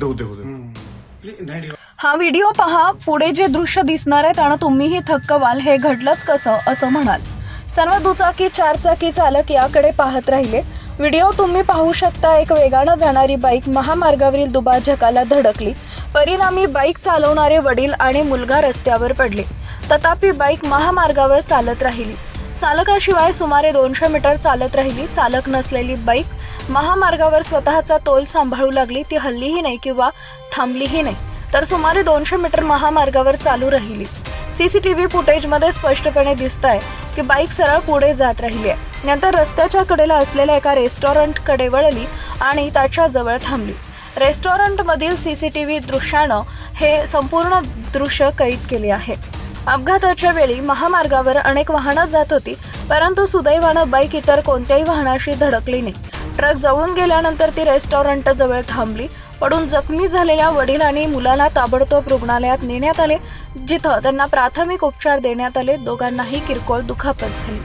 देऊ देऊ देऊ नाही हा व्हिडिओ पहा पुढे जे दृश्य दिसणार आहे त्यानं तुम्हीही थक्क व्हाल हे घडलंच कसं असं म्हणाल. सर्व दुचाकी चारचाकी चालक याकडे पाहत राहिले. व्हिडिओ तुम्ही पाहू शकता एक वेगानं जाणारी बाईक महामार्गावरील दुभाजकाला धडकली. परिणामी बाईक चालवणारे वडील आणि मुलगा रस्त्यावर पडले. तथापि बाईक महामार्गावर चालत राहिली. चालकाशिवाय सुमारे दोनशे मीटर चालत राहिली. चालक नसलेली बाईक महामार्गावर स्वतःचा तोल सांभाळू लागली. ती हल्लीही नाही किंवा थांबलीही नाही. तर सुमारे दोनशे मीटर महामार्गावर चालू राहिली. सीसीटीव्ही फुटेजमध्ये स्पष्टपणे दिसत आहे की बाईक सरळ पुढे जात राहिली आहे. नंतर रस्त्याच्या कडेला असलेल्या एका रेस्टॉरंटकडे वळली आणि त्याच्याजवळ थांबली. रेस्टॉरंटमधील सीसीटीव्ही दृश्यानं हे संपूर्ण दृश्य कैद केले आहे. अपघाताच्या वेळी महामार्गावर अनेक वाहनं जात होती परंतु सुदैवानं बाईक इतर कोणत्याही वाहनाशी धडकली नाही. ट्रक जवळून गेल्यानंतर ती रेस्टॉरंट जवळ थांबली. पडून जखमी झालेल्या वडील आणि मुलाला ताबडतोब रुग्णालयात नेण्यात आले जिथं त्यांना प्राथमिक उपचार देण्यात आले. दोघांनाही किरकोळ दुखापत झाली.